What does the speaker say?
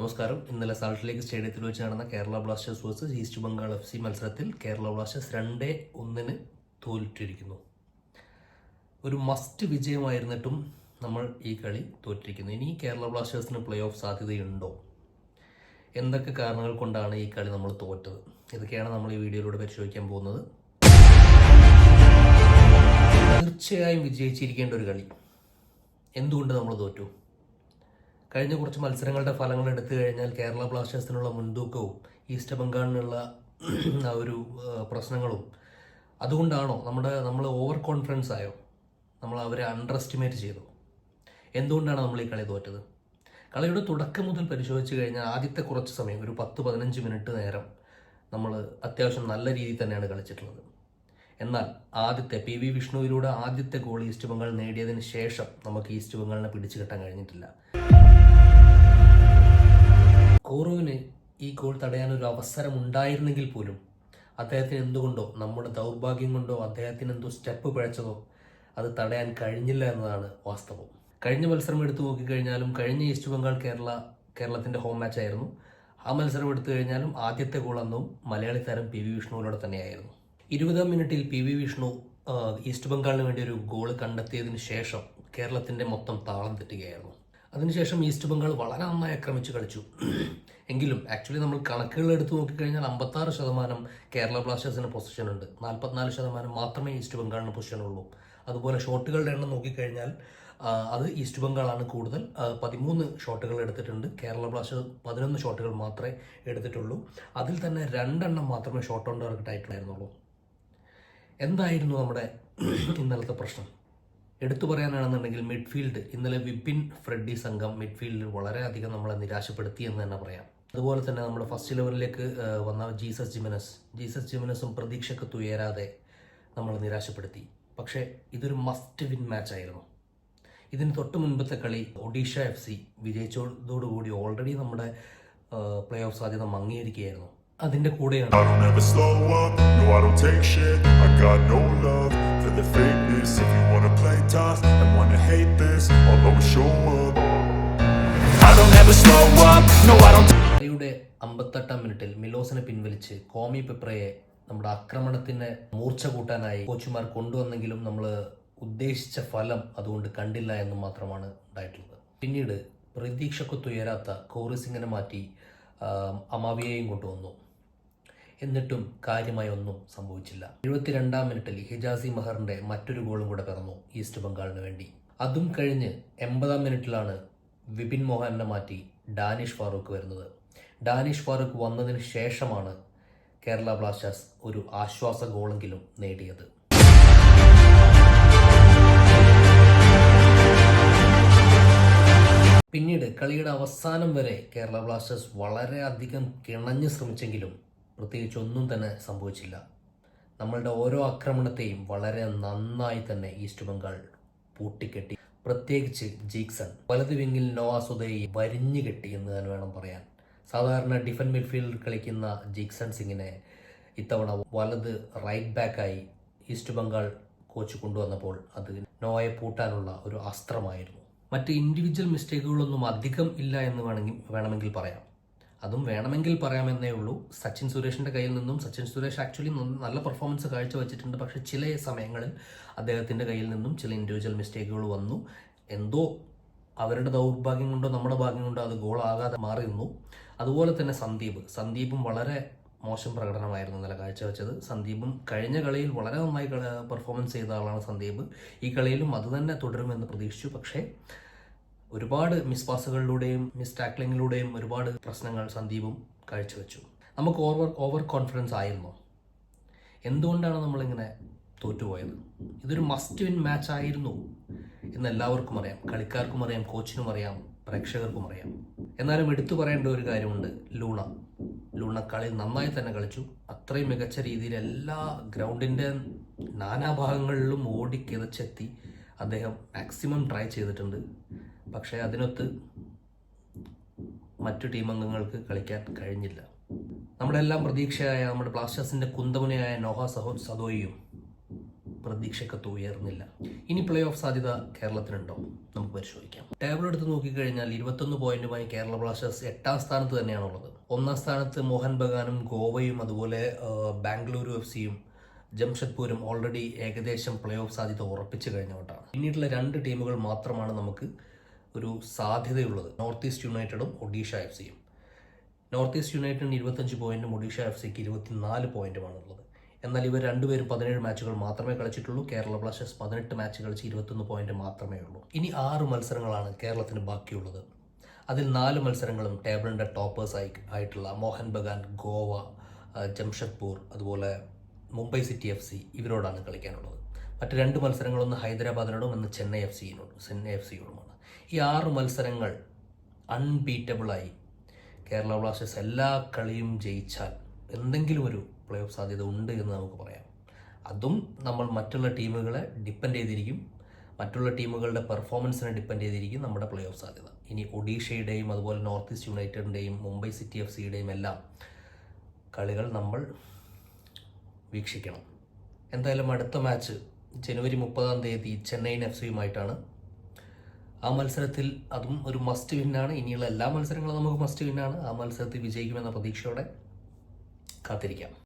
നമസ്കാരം. ഇന്നലെ സാൾട്ട് ലേക്ക് സ്റ്റേഡിയത്തിൽ വെച്ച് നടന്ന Kerala Blasters versus East Bengal F C മത്സരത്തിൽ കേരള ബ്ലാസ്റ്റേഴ്സ് രണ്ടേ ഒന്നിന് തോറ്റിരിക്കുന്നു. ഒരു മസ്റ്റ് വിജയമായിരുന്നിട്ടും നമ്മൾ ഈ കളി തോറ്റിരിക്കുന്നു. ഇനി കേരള ബ്ലാസ്റ്റേഴ്സിന് പ്ലേ ഓഫ് സാധ്യതയുണ്ടോ? എന്തൊക്കെ കാരണങ്ങൾ കൊണ്ടാണ് ഈ കളി നമ്മൾ തോറ്റത്? ഇതൊക്കെയാണ് നമ്മൾ ഈ വീഡിയോയിലൂടെ പരിശോധിക്കാൻ പോകുന്നത്. തീർച്ചയായും വിജയിച്ചിരിക്കേണ്ട ഒരു കളി. എന്തുകൊണ്ട് നമ്മൾ തോറ്റു? കഴിഞ്ഞ കുറച്ച് മത്സരങ്ങളുടെ ഫലങ്ങൾ എടുത്തു കഴിഞ്ഞാൽ കേരള ബ്ലാസ്റ്റേഴ്സിനുള്ള മുൻതൂക്കവും ഈസ്റ്റ് ബംഗാളിനുള്ള ആ ഒരു പ്രശ്നങ്ങളും. അതുകൊണ്ടാണോ നമ്മുടെ നമ്മൾ ഓവർ കോൺഫിഡൻസ് ആയോ? നമ്മൾ അവരെ അണ്ടർ എസ്റ്റിമേറ്റ് ചെയ്തു. എന്തുകൊണ്ടാണ് നമ്മൾ ഈ കളി തോറ്റത്? കളിയുടെ തുടക്കം മുതൽ പരിശോധിച്ച് കഴിഞ്ഞാൽ ആദ്യത്തെ കുറച്ച് സമയം ഒരു പത്ത് പതിനഞ്ച് മിനിറ്റ് നേരം നമ്മൾ അത്യാവശ്യം നല്ല രീതിയിൽ തന്നെയാണ് കളിച്ചിട്ടുള്ളത്. എന്നാൽ ആദ്യത്തെ പി വി വിഷ്ണുവിലൂടെ ആദ്യത്തെ ഗോൾ ഈസ്റ്റ് ബംഗാൾ നേടിയതിന് ശേഷം നമുക്ക് ഈസ്റ്റ് ബംഗാളിനെ പിടിച്ചു കെട്ടാൻ കഴിഞ്ഞിട്ടില്ല. ഗോൾ തടയാൻ ഒരു അവസരം ഉണ്ടായിരുന്നെങ്കിൽ പോലും അദ്ദേഹത്തിന് എന്തുകൊണ്ടോ നമ്മുടെ ദൗർഭാഗ്യം കൊണ്ടോ അദ്ദേഹത്തിന് എന്തോ സ്റ്റെപ്പ് പിഴച്ചതോ അത് തടയാൻ കഴിഞ്ഞില്ല എന്നതാണ് വാസ്തവം. കഴിഞ്ഞ മത്സരം എടുത്തു നോക്കിക്കഴിഞ്ഞാലും കഴിഞ്ഞ ഈസ്റ്റ് ബംഗാൾ കേരള കേരളത്തിന്റെ ഹോം മാച്ച് ആയിരുന്നു. ആ മത്സരം എടുത്തു കഴിഞ്ഞാലും ആദ്യത്തെ ഗോൾ അന്നും മലയാളി താരം പി വി വിഷ്ണുവിലൂടെ തന്നെയായിരുന്നു. ഇരുപതാം മിനിറ്റിൽ പി വി വിഷ്ണു ഈസ്റ്റ് ബംഗാളിന് വേണ്ടി ഒരു ഗോൾ കണ്ടെത്തിയതിന് ശേഷം കേരളത്തിന്റെ മൊത്തം താളം തെറ്റുകയായിരുന്നു. അതിനുശേഷം ഈസ്റ്റ് ബംഗാൾ വളരെ നന്നായി ആക്രമിച്ച് കളിച്ചു. എങ്കിലും ആക്ച്വലി നമ്മൾ കണക്കുകൾ എടുത്തു നോക്കിക്കഴിഞ്ഞാൽ അമ്പത്താറ് ശതമാനം കേരള ബ്ലാസ്റ്റേഴ്സിന് പൊസിഷൻ ഉണ്ട്. നാൽപ്പത്തിനാല് ശതമാനം മാത്രമേ ഈസ്റ്റ് ബംഗാളിന് പൊസിഷൻ ഉള്ളൂ. അതുപോലെ ഷോട്ടുകളുടെ എണ്ണം നോക്കിക്കഴിഞ്ഞാൽ അത് ഈസ്റ്റ് ബംഗാളാണ് കൂടുതൽ. പതിമൂന്ന് ഷോട്ടുകൾ എടുത്തിട്ടുണ്ട്. കേരള ബ്ലാസ്റ്റേഴ്സ് പതിനൊന്ന് ഷോട്ടുകൾ മാത്രമേ എടുത്തിട്ടുള്ളൂ. അതിൽ തന്നെ രണ്ടെണ്ണം മാത്രമേ ഷോട്ട് ഓൺ ടാർഗറ്റ് ആയിട്ടുണ്ടായിരുന്നുള്ളൂ. എന്തായിരുന്നു നമ്മുടെ ഇന്നലത്തെ പ്രശ്നം? എടുത്തു പറയാനാണെന്നുണ്ടെങ്കിൽ മിഡ്ഫീൽഡ് ഇന്നലെ വിപിൻ ഫ്രെഡി സംഘം മിഡ്ഫീൽഡിൽ വളരെയധികം നമ്മളെ നിരാശപ്പെടുത്തി എന്ന് തന്നെ പറയാം. അതുപോലെ തന്നെ നമ്മുടെ ഫസ്റ്റ് ലെവലിലേക്ക് വന്ന ജീസസ് ജിമനസ്. ജീസസ് ജിമനസും പ്രതീക്ഷയ്ക്ക് തുയരാതെ നമ്മൾ നിരാശപ്പെടുത്തി. പക്ഷേ ഇതൊരു മസ്റ്റ് വിൻ മാച്ച് ആയിരുന്നു. ഇതിന് തൊട്ട് മുൻപത്തെ കളി ഒഡീഷ എഫ് സി വിജയിച്ചതോടുകൂടി ഓൾറെഡി നമ്മുടെ പ്ലേ ഓഫ് സാധ്യത മങ്ങിയിരിക്കുകയായിരുന്നു. അതിന്റെ കൂടെയാണ് കളിയുടെ അമ്പത്തെട്ടാം മിനിറ്റിൽ മിലോസിനെ പിൻവലിച്ച് കോമി പെപ്രയെ നമ്മുടെ ആക്രമണത്തിന് മൂർച്ച കൂട്ടാനായി കോച്ചുമാർ കൊണ്ടുവന്നെങ്കിലും നമ്മൾ ഉദ്ദേശിച്ച ഫലം അതുകൊണ്ട് കണ്ടില്ല എന്ന് മാത്രമാണ് ഉണ്ടായിട്ടുള്ളത്. പിന്നീട് പ്രതീക്ഷക്കൊത്തുയരാത്ത കോറിസിങ്ങിനെ മാറ്റി അമാവിയെയും കൊണ്ടുവന്നു. എന്നിട്ടും കാര്യമായി ഒന്നും സംഭവിച്ചില്ല. എഴുപത്തിരണ്ടാം മിനിറ്റിൽ ഹിജാസി മഹറിന്റെ മറ്റൊരു ഗോളും കൂടെ പിറന്നു ഈസ്റ്റ് ബംഗാളിന് വേണ്ടി. അതും കഴിഞ്ഞ് എൺപതാം മിനിറ്റിലാണ് വിപിൻ മോഹനെ മാറ്റി ഡാനിഷ് ഫാറൂഖ് വരുന്നത്. ഡാനിഷ് ഫാറൂഖ് വന്നതിന് ശേഷമാണ് കേരള ബ്ലാസ്റ്റേഴ്സ് ഒരു ആശ്വാസ ഗോളെങ്കിലും നേടിയത്. പിന്നീട് കളിയുടെ അവസാനം വരെ കേരള ബ്ലാസ്റ്റേഴ്സ് വളരെയധികം കിണഞ്ഞു ശ്രമിച്ചെങ്കിലും പ്രത്യേകിച്ച് ഒന്നും തന്നെ സംഭവിച്ചില്ല. നമ്മളുടെ ഓരോ ആക്രമണത്തെയും വളരെ നന്നായി തന്നെ ഈസ്റ്റ് ബംഗാൾ പൂട്ടിക്കെട്ടി. പ്രത്യേകിച്ച് ജീക്സൺ. വലത് വിങ്ങിൽ നോവ സുദയെ വരിഞ്ഞു കെട്ടി എന്ന് തന്നെ വേണം പറയാൻ. സാധാരണ ഡിഫൻ മിഡ്ഫീൽഡിൽ കളിക്കുന്ന ജീക്സൺ സിംഗിനെ ഇത്തവണ വലത് റൈറ്റ് ബാക്കായി ഈസ്റ്റ് ബംഗാൾ കോച്ച് കൊണ്ടുവന്നപ്പോൾ അത് നോയെ പൂട്ടാനുള്ള ഒരു അസ്ത്രമായിരുന്നു. മറ്റ് ഇൻഡിവിജ്വൽ മിസ്റ്റേക്കുകളൊന്നും അധികം ഇല്ല എന്ന് വേണമെങ്കിൽ പറയാം. അതും വേണമെങ്കിൽ പറയാമെന്നേ ഉള്ളൂ. സച്ചിൻ സുരേഷിന്റെ കയ്യിൽ നിന്നും സച്ചിൻ സുരേഷ് ആക്ച്വലി നല്ല പെർഫോമൻസ് കാഴ്ചവെച്ചിട്ടുണ്ട്. പക്ഷെ ചില സമയങ്ങളിൽ അദ്ദേഹത്തിന്റെ കയ്യിൽ നിന്നും ചില ഇൻഡിവിജ്വൽ മിസ്റ്റേക്കുകൾ വന്നു. എന്തോ അവരുടെ ദൗർഭാഗ്യം കൊണ്ടോ നമ്മുടെ ഭാഗ്യം കൊണ്ടോ അത് ഗോളാകാതെ മാറി നിന്നു അതുപോലെ തന്നെ സന്ദീപ്. സന്ദീപും വളരെ മോശം പ്രകടനമായിരുന്നു ഇന്നലെ കാഴ്ചവെച്ചത്. സന്ദീപും കഴിഞ്ഞ കളിയിൽ വളരെ നന്നായി പെർഫോമൻസ് ചെയ്ത ആളാണ് സന്ദീപ്. ഈ കളിയിലും അത് തന്നെ തുടരുമെന്ന് പ്രതീക്ഷിച്ചു. പക്ഷേ ഒരുപാട് മിസ് പാസുകളിലൂടെയും മിസ് ടാക്ലിങ്ങിലൂടെയും ഒരുപാട് പ്രശ്നങ്ങൾ സന്ദീപും കാഴ്ചവെച്ചു. നമുക്ക് ഓവർ ഓവർ കോൺഫിഡൻസ് ആയിരുന്നു? എന്തുകൊണ്ടാണ് നമ്മളിങ്ങനെ തോറ്റുപോയത്? ഇതൊരു മസ്റ്റ് വിൻ മാച്ച് ആയിരുന്നു എന്ന് എല്ലാവർക്കും അറിയാം. കളിക്കാർക്കും അറിയാം കോച്ചിനും അറിയാം പ്രേക്ഷകർക്കും അറിയാം. എന്നാലും എടുത്തു പറയേണ്ട ഒരു കാര്യമുണ്ട്. ലൂണ. ലൂണ കളി നന്നായി തന്നെ കളിച്ചു. അത്രയും മികച്ച രീതിയിൽ എല്ലാ ഗ്രൗണ്ടിന്റെ നാനാഭാഗങ്ങളിലും ഓടി കിതച്ചെത്തി അദ്ദേഹം മാക്സിമം ട്രൈ ചെയ്തിട്ടുണ്ട്. പക്ഷേ അതിനൊത്ത് മറ്റു ടീം അംഗങ്ങൾക്ക് കളിക്കാൻ കഴിഞ്ഞില്ല. നമ്മുടെ എല്ലാം പ്രതീക്ഷയായ നമ്മുടെ ബ്ലാസ്റ്റേഴ്സിന്റെ കുന്തമുനയായ നോഹ സഹോ സദോയിയും പ്രതീക്ഷക്കത്ത് ഉയർന്നില്ല. ഇനി പ്ലേ ഓഫ് സാധ്യത കേരളത്തിനുണ്ടോ? നമുക്ക് പരിശോധിക്കാം. ടേബിൾ എടുത്ത് നോക്കിക്കഴിഞ്ഞാൽ ഇരുപത്തൊന്ന് പോയിന്റുമായി കേരള ബ്ലാസ്റ്റേഴ്സ് എട്ടാം സ്ഥാനത്ത് തന്നെയാണുള്ളത്. ഒന്നാം സ്ഥാനത്ത് മോഹൻ ബഗാനും ഗോവയും അതുപോലെ ബാംഗ്ലൂരു എഫ് സിയും ജംഷഡ്പൂരും ഓൾറെഡി ഏകദേശം പ്ലേ ഓഫ് സാധ്യത ഉറപ്പിച്ചു കഴിഞ്ഞോട്ടാണ് പിന്നീടുള്ള രണ്ട് ടീമുകൾ മാത്രമാണ് നമുക്ക് ഒരു സാധ്യതയുള്ളത്. നോർത്ത് ഈസ്റ്റ് യുണൈറ്റഡും ഒഡീഷ എഫ് സിയും. നോർത്ത് ഈസ്റ്റ് യുണൈറ്റഡിന് ഇരുപത്തഞ്ച് പോയിന്റും ഒഡീഷ എഫ് സിക്ക് ഇരുപത്തിനാല് പോയിന്റുമാണുള്ളത്. എന്നാൽ ഇവർ രണ്ടുപേരും പതിനേഴ് മാച്ചുകൾ മാത്രമേ കളിച്ചിട്ടുള്ളൂ. കേരള ബ്ലാസ്റ്റേഴ്സ് പതിനെട്ട് മാച്ച് കളിച്ച് ഇരുപത്തൊന്ന് പോയിന്റ് മാത്രമേ ഉള്ളൂ. ഇനി ആറ് മത്സരങ്ങളാണ് കേരളത്തിന് ബാക്കിയുള്ളത്. അതിൽ നാല് മത്സരങ്ങളും ടേബിളിന്റെ ടോപ്പേഴ്സ് ആയി ആയിട്ടുള്ള മോഹൻ ബഗാൻ ഗോവ ജംഷഡ്പൂർ അതുപോലെ മുംബൈ സിറ്റി എഫ് സി ഇവരോടാണ് കളിക്കാനുള്ളത്. മറ്റ് രണ്ട് മത്സരങ്ങളൊന്ന് ഹൈദരാബാദിനോടും ഒന്ന് ചെന്നൈ എഫ് സിയിനോടും ചെന്നൈ എഫ് സിയോടുമാണ് ഈ ആറ് മത്സരങ്ങൾ അൺബീറ്റബിളായി കേരള ബ്ലാസ്റ്റേഴ്സ് എല്ലാ കളിയും ജയിച്ചാൽ എന്തെങ്കിലും ഒരു പ്ലേ ഓഫ് സാധ്യത ഉണ്ട് എന്ന് നമുക്ക് പറയാം. അതും നമ്മൾ മറ്റുള്ള ടീമുകളെ ഡിപ്പെൻഡ് ചെയ്തിരിക്കും. മറ്റുള്ള ടീമുകളുടെ പെർഫോമൻസിനെ ഡിപ്പെൻഡ് ചെയ്തിരിക്കും നമ്മുടെ പ്ലേ ഓഫ് സാധ്യത. ഇനി ഒഡീഷയുടെയും അതുപോലെ നോർത്ത് ഈസ്റ്റ് യുണൈറ്റഡിന്റെയും മുംബൈ സിറ്റി എഫ് സിയുടെയും എല്ലാം കളികൾ നമ്മൾ വീക്ഷിക്കണം. എന്തായാലും അടുത്ത മാച്ച് ജനുവരി മുപ്പതാം തീയതി ചെന്നൈയിൻ എഫ് സിയുമായിട്ടാണ് ആ മത്സരത്തിൽ അതും ഒരു മസ്റ്റ് വിന്നാണ് ഇനിയുള്ള എല്ലാ മത്സരങ്ങളും നമുക്ക് മസ്റ്റ് വിന്നാണ് ആ മത്സരത്തിൽ വിജയിക്കുമെന്ന പ്രതീക്ഷയോടെ കാത്തിരിക്കാം.